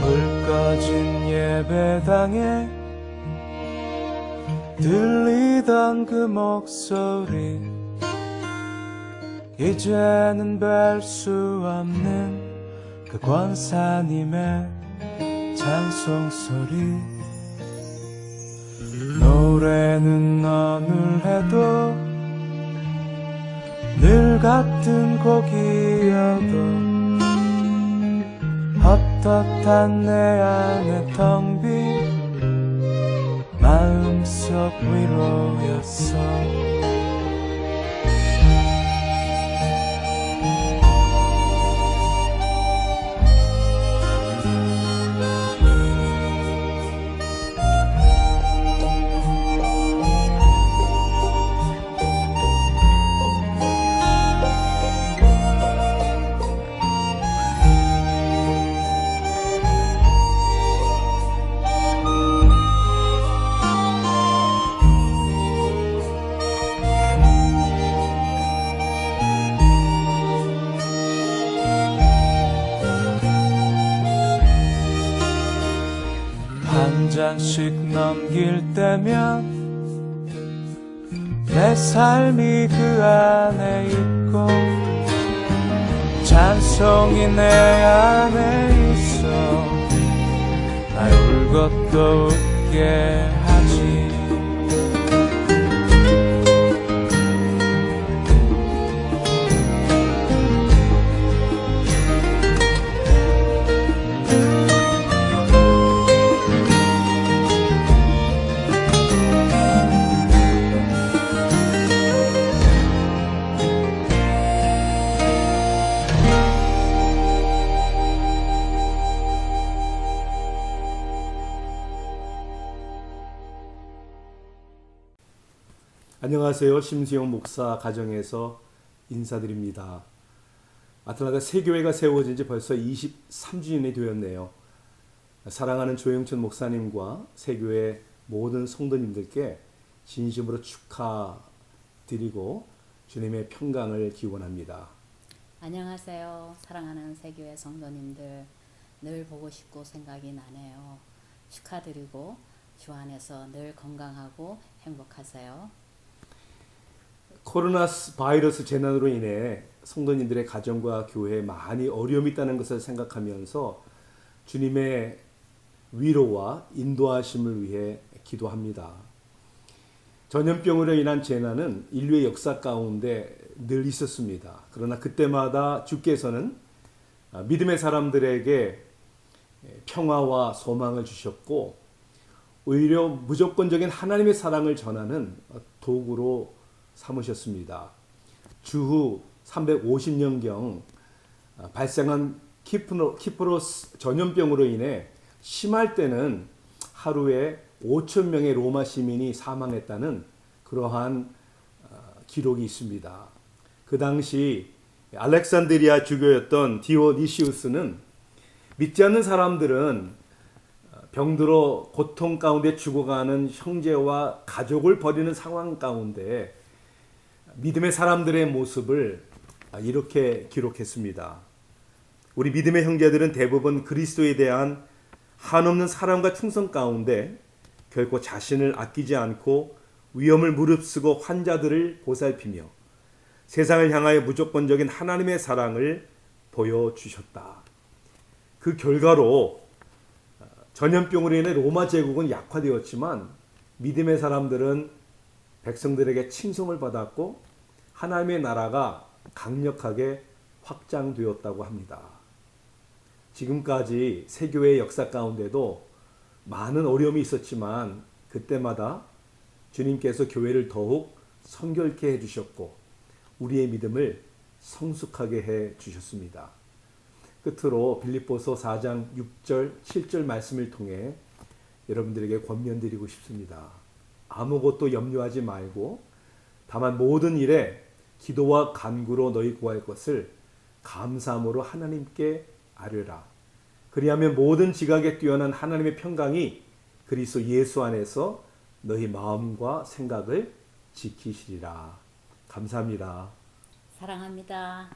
물가진 예배당에 들리던 그 목소리. 이제는 뵐 수 없는 그 권사님의 찬송소리. 노래는 어느 해도 늘 같은 곡이어도 헛헛한 내 안의 텅빈 마음속 위로였어 한 장씩 넘길 때면 내 삶이 그 안에 있고 찬송이 내 안에 있어 날또 웃게 하지 안녕하세요. 심수영 목사 가정에서 인사드립니다. 아틀란타 새 교회가 세워진 지 벌써 23주년이 되었네요. 사랑하는 조영천 목사님과 새 교회 모든 성도님들께 진심으로 축하드리고 주님의 평강을 기원합니다. 안녕하세요. 사랑하는 세교회 성도님들 늘 보고 싶고 생각이 나네요. 축하드리고 주 안에서 늘 건강하고 행복하세요. 코로나 바이러스 재난으로 인해 성도님들의 가정과 교회에 많이 어려움이 있다는 것을 생각하면서 주님의 위로와 인도하심을 위해 기도합니다. 전염병으로 인한 재난은 인류의 역사 가운데 늘 있었습니다. 그러나 그때마다 주께서는 믿음의 사람들에게 평화와 소망을 주셨고 오히려 무조건적인 하나님의 사랑을 전하는 도구로 삼으셨습니다. 주후 350년경 발생한 키프로, 키프로 스 전염병으로 인해 심할 때는 하루에 5천 명의 로마 시민이 사망했다는 그러한 어, 기록이 있습니다. 그 당시 알렉산드리아 주교였던 디오니시우스는 믿지 않는 사람들은 병들어 고통 가운데 죽어가는 형제와 가족을 버리는 상황 가운데 믿음의 사람들의 모습을 이렇게 기록했습니다. 우리 믿음의 형제들은 대부분 그리스도에 대한 한없는 사랑과 충성 가운데 결코 자신을 아끼지 않고 위험을 무릅쓰고 환자들을 보살피며 세상을 향하여 무조건적인 하나님의 사랑을 보여주셨다. 그 결과로 전염병으로 인해 로마 제국은 약화되었지만 믿음의 사람들은 백성들에게 칭송을 받았고 하나님의 나라가 강력하게 확장되었다고 합니다. 지금까지 세교회의 역사 가운데도 많은 어려움이 있었지만 그때마다 주님께서 교회를 더욱 성결케 해 주셨고 우리의 믿음을 성숙하게 해 주셨습니다. 끝으로 빌립보서 4장 6절 7절 말씀을 통해 여러분들에게 권면드리고 싶습니다. 아무것도 염려하지 말고 다만 모든 일에 기도와 간구로 너희 구할 것을 감사함으로 하나님께 아뢰라. 그리하면 모든 지각에 뛰어난 하나님의 평강이 그리스도 예수 안에서 너희 마음과 생각을 지키시리라. 감사합니다. 사랑합니다.